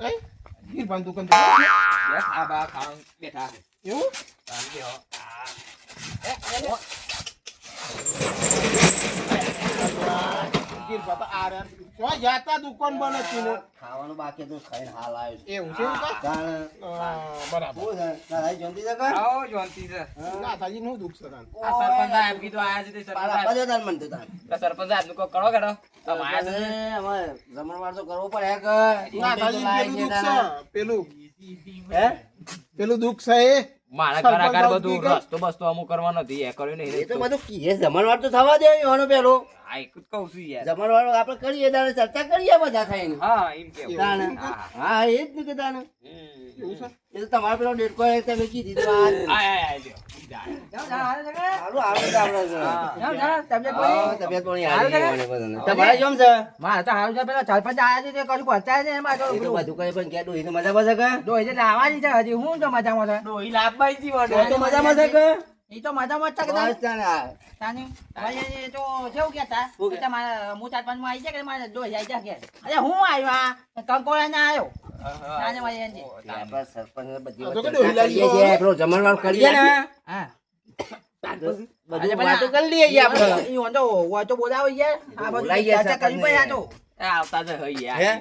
એ ગીરભાન દુકાન આ બા ખાવાનું બેઠા. એવું તાન બેહો. ગીરભા તો આ રહ્યા. જો યાતા દુકાન બને છે ખાવાનું બાકી હતું ખાઈને હાલ આવ્યો છે એવું છે એવું કાંઈ? તાણ હા, બરાબર શું છે તારા છે કાં? આવો, જોનતી છે. નાથાજી નું દુઃખ છે આ સરપંચ સાહેબ કીધું આયા છે તે સરપંચ સાહેબ. પજે તાર મન તો તાણ. તો સરપંચ સાહેબનું કોક કરો કરો. આમ આયા છે. તારે જમણવાર તો કરવો પડે કે પેલું દુઃખ છે પેલું હે પેલું દુઃખ છે એ મારા સાહેબ બધું રસ્તો બસ્તો અમુક કરવાનો નથી એ કર્યું નહીં એ તો બધું કીએ જમણવાર તો થવા દે એનો પેલો આ એક જ કહું છું યાર. જમણવાર આપણે કરીએ તારે ચર્ચા કરીએ બધા થઈને. હા એમ કે તાણે. હા. એ જ ને કે છે? એ તો તમારો પેલો ડેટકો એ તમે કીધી તો આ આ આય, આય, લ્યો. મજા આવડે તો આવડે છે. મારે એ તો મજામાં જી છે તાન. એ તો કેવું કહેતા. શું કે? કે? હું ચાર પાંચમાં આવી જાય કે મારે ડોહી આવી જાય કે? અરે હું આવ્યો આ? બધું ના આવ્યો. મારી જમણવાર કરીએ આવતા તો?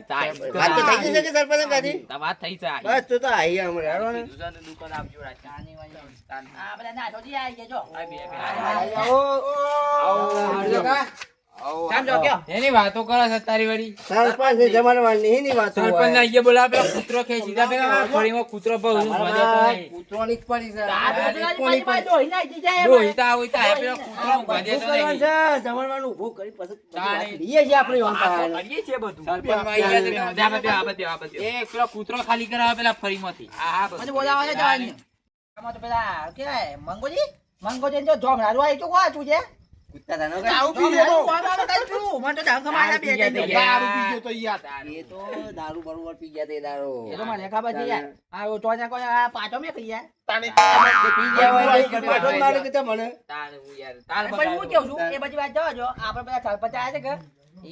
તાય. વાત તો થઈ જશે કે સરપંચ કાથી વાત થઈ છે બસ તો ને. દુકાન આપજો આ બધા આવી આવો. એની વાતો કરે છે તારી વળી સરપંચ ને એની વાતો સરપંચ ના અહીંયા બોલાવે પેલા કૂતરો સીધા પેલા ફળીમાં મજા તો નહીં. પડી છે. તો કોની ના જાય. તો તો નહીં. કરી પછી. લઈએ આપણે તો. કરીએ બધું. આ બધે, આ બધે, એ પેલો ખાલી કરાવે પેલા ફળીમાંથી. હા, હા, બધું. મને બોલાવા છે જવાની. આમાં તો પેલા કેવાય મંગોજી મંગોજી જો જોમ રાડવા આવી તો કોણ છું છે કૂદતા હતા. ને આવું પી લેતો. કોણ કઈ છું. મને તો ધામ કમાયા બે આ ત્રણ પી ગયા જગ્યાએ. દારૂ પી ગયો તો યાર એ તો દારૂ બરોબર પી ગયા તે દારૂ. એ તો મને ખબર છે યાર. આ તો ને કોઈ આ પાછો મેં કહી યાર તાણે પી ગયા હોય તો પાછો મારે. કે મને. તાન હું યાર, તાન પછી હું કેવું છું? એ બધી વાત જવા જો આપણે પેલા સરપંચ આયા છે કે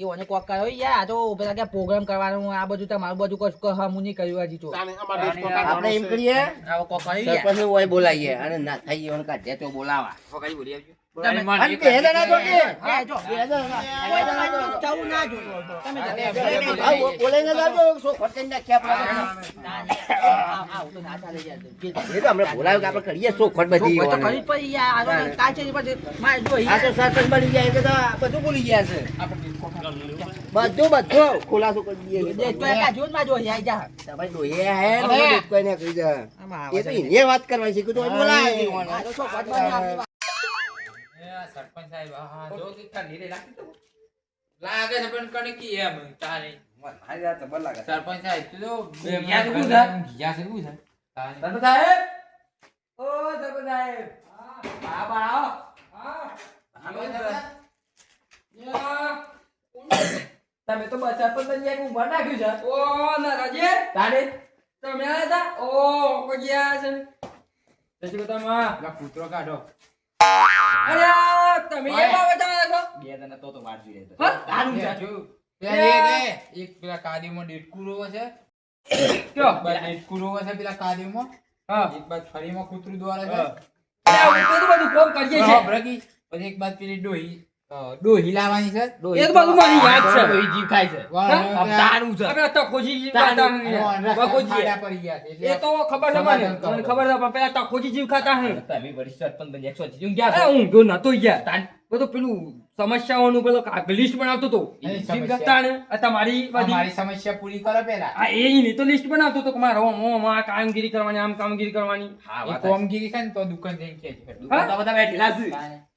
એ ઓને કોક કર્યો યાર. આ તો પેલા કે પ્રોગ્રામ કરવાનું આ બધું તમારું બધું કશું હમું નહીં કર્યું હજી તો. આપણે એમ કરીએ. આવો કોક કર્યું ઓય બોલાવીએ અને ના થઈ ગયો કાઢે તો બોલાવા. બોલી આવજો. બધી બની ગયા બધું ભૂલી ગયા છે. બધું બધું. ખુલાસો કરી દઈએ. વાત કરવાની છે સરપંચ સાહેબ હા, હા, જો કે ખાલી રે રાખી તો લાગે છે પણ કણે કી એમ તારે. સરપંચ સાહેબ તું જો બે ઘિયા છે શું છે? ઘિયા છે શું સરપંચ સાહેબ! ઓ સરપંચ સાહેબ! હા બા આવો. તમે તો બચાર પર બની જાય ઊભા નાખ્યું છે? ઓ નારાજે તારે? તમે આયા તા ઓ ગયા છે. પછી બતાવમાં માં. કૂતરો કાઢો. અરે તમે એ બાબત આવ્યા છો? બે જણા તો તો વાત જોઈ રહ્યા જો, પેલા એક પેલા કાદીમાં ડેટકુરો છે કયો? ડેટકુરો છે પેલા કાદીમાં હા. એક બાજુ ફરીમાં કૂતરું દોરે છે. બધું બધું કોમ કરીએ પછી એક બાદ પેલી ડોહી. ડોહી લાવવાની છે? ડોહી એ તો યાદ છે. ડોહી જીવ ખાય છે. વાહ, હા? પેલા- આ તારું છે. આપણે તો ખોજી ખાતા હે. અને રસ્તા બકોજી. ખાડા પડી ગયા છે એ તો ખબર છે મને. ખબર છે પણ પેલા તો ખોજી જીવ ખાતા હે. તમે સરપંચ બની એકસો ગયા અરે હું જો નતો ગયા તાન. બધું પેલું સમસ્યાઓનું પેલો લિસ્ટ બનાવતો હતો તમારી બધી સમસ્યા પૂરી કરો પેલા આ એ ની તો લિસ્ટ બનાવતો હતો કે મારે આ કામગીરી કરવાની આમ કામગીરી કરવાની. હા કામગીરી છે ને તો દુકાન જઈને કે. બધા બેઠેલા છે.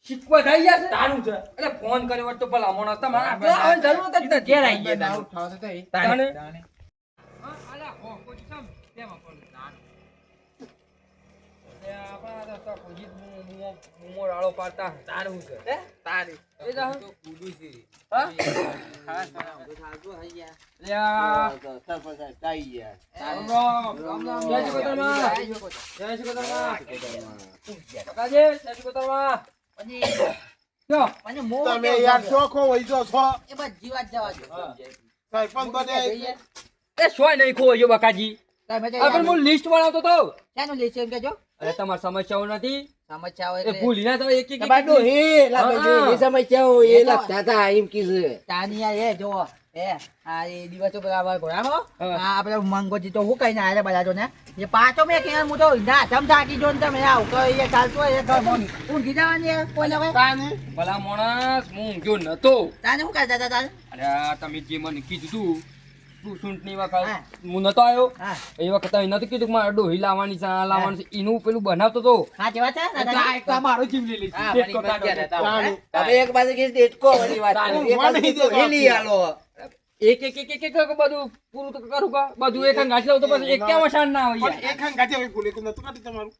શીખવા થઈ ગયા છે? તારું છે. એટલે ફોન કર્યો તો ભલા મોણસ તમારે હા, જરૂર જ નથી. ઘેર આવી ગયા તારું. ઉઠાવો તો થઈ. તાને. તાને. હા, અલા, હો, કોઈ કેમ? કેમ આપણને? એટલે આપણા તો તો કોઈ જ મું- મું- રાળો પાડતા તારું છે હે? તારી એ જા તો કૂદી છે. હા? ખાસ બનાવો. એટલે આ- સરપંચ સાહેબ કાઈ ગયા. રામ રામ. રામ રામ. જય શ્રી કોતરમા જય શ્રી કોતરમા કાકાજી, જય શ્રી કોતરમા પછી જો મને મોહ તમે યાર ગમ્યો. ચોખ્ખો જો છો એ બધી વાત જવા દો. સરપંચ બધે એ સોય નહીં ખોયો બકાજી તમે તો પણ યાર- હું લિસ્ટ બનાવતો તો શાનું લેશે એમ કહેજો? અરે તમારી સમસ્યાઓ નથી? સમસ્યાઓ એ ભૂલી ના જાવ એક એક તમારે ડોહી લાગે છે, હા. એ સમસ્યાઓ એ લખતા હતા એમ કીધું તાનિયા એ જો એ આ એ દિવસો પેલા ઘોડામાં આ આપણે મંગોજી તો હું કહીને આયા બધા જો ને એ પાછો મેં કે હું તો ના તમ થાકી જો ને તમે આવ તો એ ચાલતો હોય એ કહો ઊંઘી જવાની એ હવે? તાને? ભલા માણસ હું ઊંઘ્યો નતો. તાને શું કરતા હતા અરે તમે જે મને કીધું તું તું વખત હું. નતો આવ્યો એ વખત તમે નતું કીધું મારે ડોહી લાવવાની છે આ લાવવાની છે. એનું પેલું બનાવતો તો. હા છે મારો જીવ લઈ લઈશ. એક બાજુ કીધું ડેટકો વાળી વાત એક હેલી આલો એક એક એક એક એક બધું પૂરું કરું બધું એક લાવ તો પછી એક શાન ના હોય એક હંગાથે હવે ફૂલે તો નતું કાઢી તમારું.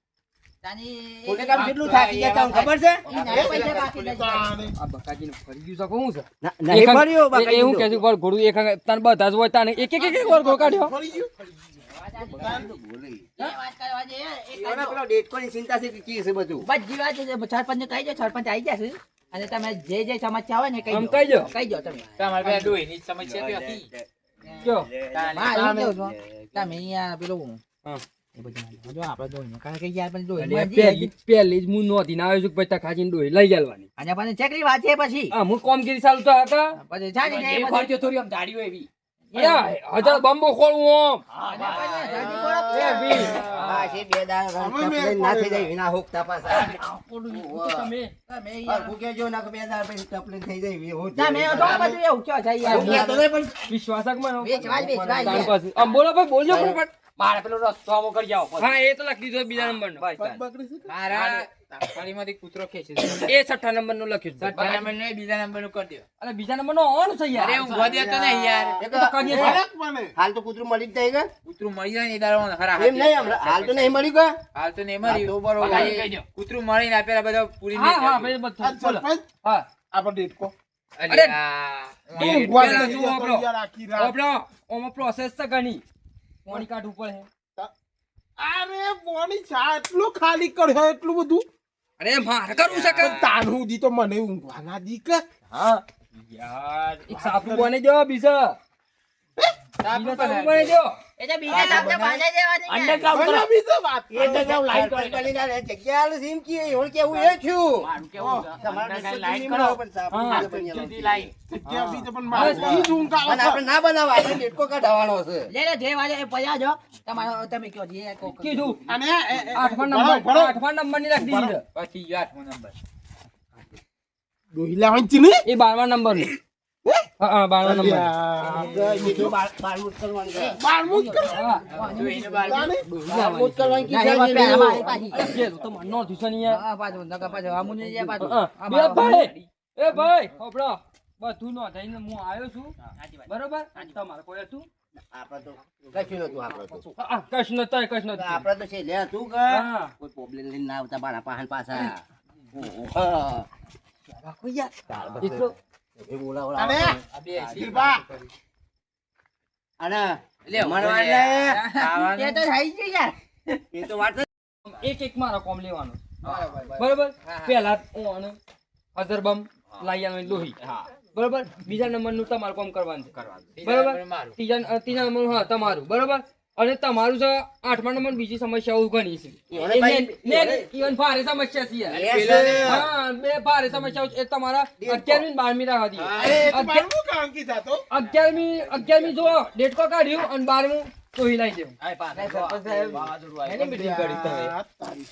સરપંચ આવી જશે અને તમે જે જે સમસ્યા હોય ને કહી દો. કહી દો. તમે. તમારે પેલા ડોહીની સમસ્યા હતી. જો. તમે અહીંયા પેલું હા. એ બધું જો આપણે દોઈને કારણ કે યાર પણ અને પહેલી પહેલી જ હું નહોતી ના આવ્યો છું પછી તખાજીને ડોહી લઈ ગયેલવાની અને પછી ચકરી વાત છે પછી. હા હું કોમગીરી ચાલુ તો હતા. પછી ચાલી જાય ખર્ચો થોડી આમ જાડીઓ એવી. હજાર બંબો ખોલવું અને પછી જલ્દી બોલો. મેં ભાઈ બોલજો. મારે પેલો રસ્તો આમો કરી જાવ હા એ તો લખી દીધો બીજા નંબર નો મારા થાળીમાંથી કૂતરો ખેંચે એ છઠ્ઠા નંબરનું લખ્યું છઠ્ઠા નંબરનું બીજા નંબરનું કરી દો. અરે બીજા નંબર નો ઓન છે યાર. અરે ઊંઘવા દેતો ને યાર. એ તો કરીએ. હાલ તો કૂતરું મળી જ જાય કે? કૂતરું મળી જાય ને દાડો ખરા એમ નહીં હમણાં હાલ તો નહીં મળી કે? હાલ તો નહીં મળી. તો બરોબર. કૂતરું મળીને આપેલા બધા પૂરી હા હા ભાઈ બધું. બોલો. હા. આપણે ડેટકો કો અરે, આ, તું પેલા જુઓ આપણો. યાર આખી રાત. આપણો ઓમાં પ્રોસેસ તો ઘણી. પાણી કાઢવું પડે અરે ચા એટલું ખાલી કર્યો એટલું બધું? અરે મારે કરવું છે કે? પણ તાન તો મને ઊંઘવા ના દી કે હા. યાર એક સાપુ બને જો બીજા. ના બનાવવા, ડેટકો કાઢવાનો છે. લે લે જે વાલે એ પૈયા તમે કયો જે કીધું. અને એ- એ- એ- આઠમા નંબર આઠમા નંબરની રાખી દીધી પછી આઠમો નંબર. ડોહી લાવવાની ને? એ બારમા નંબરનું હા હા બારમા એ બાર- છે. બાર છે. છે ભાઈ એ બધું નો થઈને હું આવ્યો છું. બરોબર? તમારે કોઈ હતું? આપણે તો કશું નતું આપણે તો. હા, હા, કશું નતું કશું નતું. આપણે તો કે કોઈ પ્રોબ્લેમ લઈને ના આવતા મારા પાહન પાછા. ઓહો, એ અને લે, તો થઈ યાર. એ તો વાત એક એક મારો કોમ લેવાનો. બરાબર, બરાબર. બરોબર? હા, હા. પહેલા હું અઝરબમ લાઈયાનો લોહી. બરોબર? બીજા નંબરનું તમારું કોમ કરવાનું છે. ત્રીજા નંબર ત્રીજા ત્રીજા નંબર હા તમારું. બરોબર? અને તમારું છે આઠમા નંબર બીજી સમસ્યાઓ ઘણી છે ઇવન ભારે સમસ્યા છે. હા બે ભારે સમસ્યાઓ છે. એ તમારા અગિયારમી બારમી રાખવા દઈએ હા, એ તો અગિયાર- બારમું કામ કીધા તો. અગિયારમી અગિયારમી જો ડેટકો કાઢ્યું અને બારમું તો હિલાઈ દેવું આ પાછળ સરપંચ સાહેબ. વાવાઝોડું આવ્યું. એની meeting કરી તમે. આ તારી.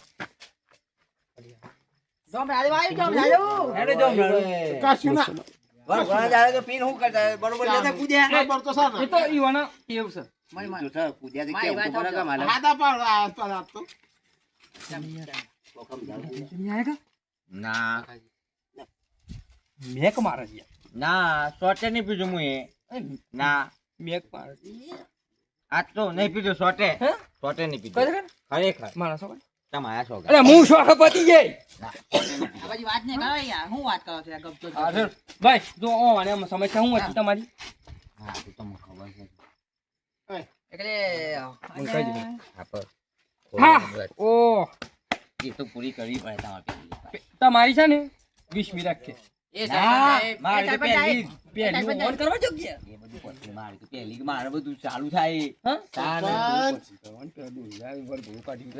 જોમરાળું આવ્યું, જોમરાળું. હેડો જો હમણાં. કશું ના. ઘણા દાડે તો પીન શું કરતા બરોબર લેતા કૂદ્યા બરાબર તો છે ને? એ તો ઈવાના એવું છે ના મેક મારે છે. ના સોટે નહીં પીધું હું એ ના. મેક મારે આજ તો નહીં પીધું સોટે સોટે નહીં ખરેખર? ખરેખર. મારા છોકરા તમારા છોકરા અરે હું. શોખ પતી ગઈ. આ વાત નહીં કરો યાર. શું વાત કરો છો ગપચો. હા. ભાઈ જો ઓ અને સમસ્યા શું હતી તમારી? હા તો તમને ખબર છે. તમારે પેલી. તમારી છે ને વીસ મી સાહેબ, મારે બધું ચાલુ થાય. હા? તાને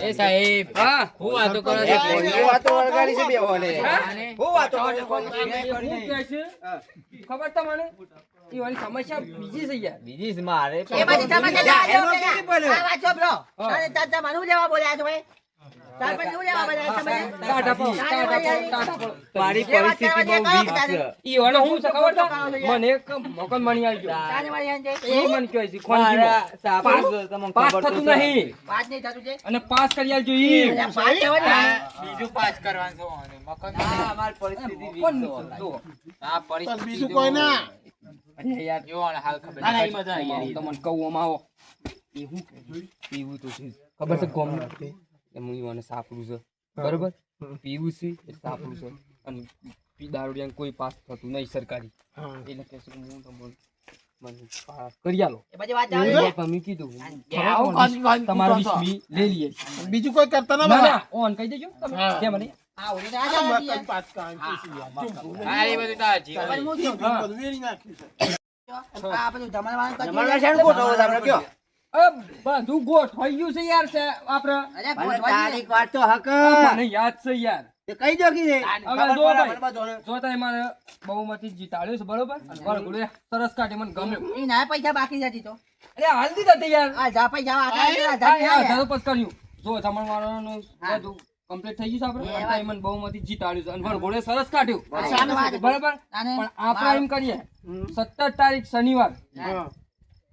એ સાહેબ હું. વાતો કરો એ છો કોની વાતો વળગાડી છે બેઓને? અને હું વાતો કરો છો? કોની એ વાતો કરી શું નહીં? કહે છે? ખબર તમને? એ વાળી સમસ્યા બીજી છે યાર. બીજી છે મારે. એ બધી સમસ્યા નોકરી પેલા. બને. આ વાત. હા. તારે તાર તમારું લેવા બોલ્યા છો ભાઈ? મને મને. અને પાસ કરી આલજો. બીજું પાસ કરવાનું છે અને મકાન હા, મારી પરિસ્થિતિ વીક કોણ છે વાલા. જો આ પણ પરિસ્થિતિ બીજું કોઈ ના. અરે યાર જો હાલ ખબર ના, ના, મજા આવી તમને કહું આવો. એ હું પીવું તો છે ખબર છે ગોમ એ હું ઈવાને સાપડું છે. બરોબર? પીવું છે એ સાપડું છે. અને પી દારૂડિયાને કોઈ પાસ થતું નહીં સરકારી. એટલે કહે કે હું તમને બીજું કોઈ કરતા ના ઓન કહી દેજો બધું ગોઠવાઈ ગયું છે યાર તારીખ વાત તો હક. યાદ છે યાર. કઈ દો કીધે? હવે જો ભાઈ. જો તારે મારે બહુમતી જીતાડ્યું છે બરોબર? અને વળગુડે સરસ કાઢી મને ગમ્યું. એ ના પૈસા બાકી જતી તો. અરે હાલ દીધા તે યાર આ જા પૈસા આ આ જા, હા, જા, યાર, જા. ધારો પસ કર્યું. જો જમણ વાળાનું બધું કમ્પ્લીટ થઈ ગયું છે આપણે. મને બહુમતી જીતાડ્યું છે. અને વળગુડે સરસ કાઢ્યું. બરાબર. પણ આપણે એમ કરીએ. સત્તર તારીખ શનિવાર.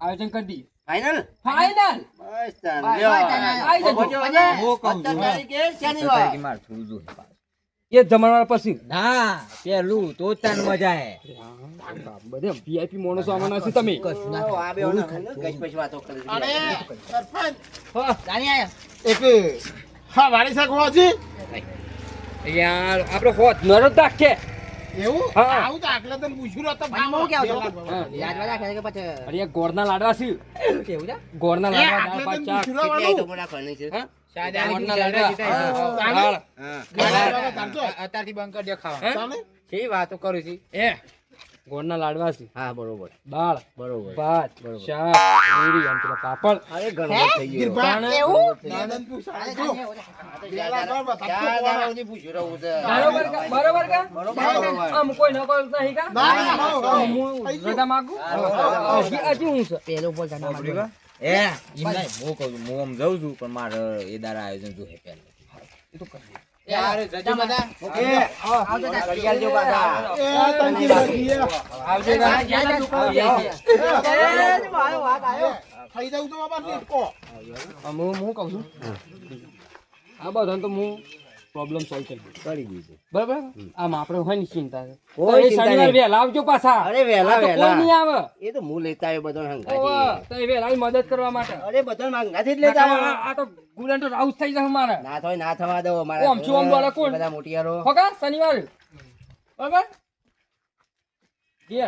આયોજન કરી દઈએ. ફાઈનલ ફાઈનલ બસ તાન, લ્યો. આઈ જજો. છું, તારીખે જમણવાર પછી. ના પેલું તો તન મજા હે. બધે વીઆઈપી માણસો આવવાના છે તમે. એક હા વાળી શાક હોવાથી યાર આપણે હોત નરો રાખે એવું? આવું તો આગલા તને પૂછ્યું નતું. પણ હું કેવું છું? પેલા- હા. યાદ વાળા ખેલ કે પછી અરે ગોળના લાડવા છે. કેવું છે? ગોળના લાડવા દાળ ભાત શાક. કેટલી આઈટમો નાખવાની છે? હા? વાતો કરું છું? એ ગોળના લાડવા છે. હા બરોબર. દાળ બરોબર. ભાત શાક પૂરી અને પેલા પાપડ. અરે ઘણો થઈ ગયો. પણ એવું? દાદાને જો. પૂછ્યું બરોબર કા? બરોબર કા? બરોબર. આમ કોઈ નકલ નહીં કા? ના, ના, ના, ના. હું રજા માંગુ? હજી હજી હું છે. પેલું બોલ મારું. એ એમ નહીં હું કહું છું હું આમ જાઉં છું પણ મારે એ દાડા આયોજન જોહે પહેલા એ જજો બધા આવજો તાર. કરી પાછા. એ તનજી બાજી, એ. આવજે કા જા, જા, તું કહું. એ, એ, મારો વાત આયો ખાઈ જાઉં તો બાબા ટીપકો. આમ હું હું કહું છું આ બધાને તો હું પ્રોબ્લેમ સોલ્વ કરી દઉં કરી દીધું. બરાબર? આમ આપણે હોય ને ચિંતા કોઈ શનિવાર વહેલા આવજો પાછા. અરે વહેલા કોઈ વહેલા. નહીં આવે. એ તો હું લેતા આવ્યો બધો હંગાથી. તો એ વહેલા મદદ કરવા માટે. અરે બધો માંગાથી જ લેતા આ આવ્યો. આ તો ગુલન તો રાઉસ થઈ જશે મારે. ના થાય ના થવા દો મારા ઓમ છું, ઓમ બોલે કોણ? બધા મોટિયારો. હોકા શનિવાર. બરાબર? જે